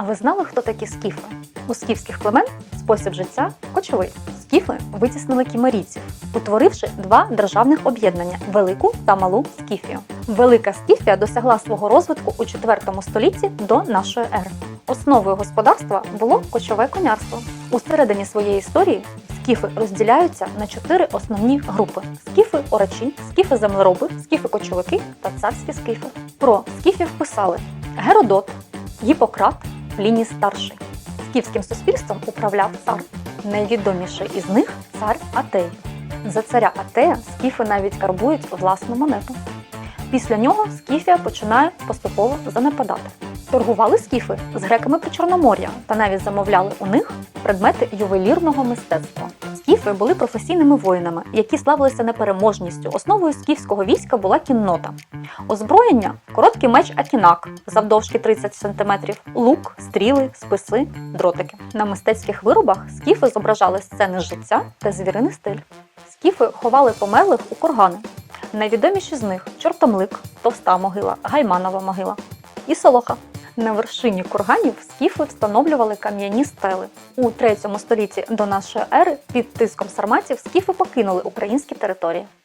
А ви знали, хто такі скіфи? У скіфських племен спосіб життя кочовий. Скіфи витіснили кімерійців, утворивши два державних об'єднання велику та малу скіфію. Велика скіфія досягла свого розвитку у 4 столітті до нашої ери. Основою господарства було кочове конярство. У середині своєї історії скіфи розділяються на чотири основні групи: скіфи орачі, скіфи землероби, скіфи кочовики та царські скіфи. Про скіфів писали Геродот, Гіппократ, Пліній старший. Скіфським суспільством управляв цар. Найвідоміший із них цар Атей. За царя Атея скіфи навіть карбують власну монету. Після нього скіфія починає поступово занепадати. Торгували скіфи з греками Причорномор'я та навіть замовляли у них предмети ювелірного мистецтва. Скіфи були професійними воїнами, які славилися непереможністю. Основою скіфського війська була кіннота. Озброєння короткий меч Акінак завдовжки 30 см, лук, стріли, списи, дротики. На мистецьких виробах скіфи зображали сцени життя та звіриний стиль. Скіфи ховали померлих у кургани. Найвідоміші з них чортомлик, товста могила, гайманова могила і солоха. На вершині курганів скіфи встановлювали кам'яні стели. У 3 столітті до нашої ери під тиском сарматів скіфи покинули українські території.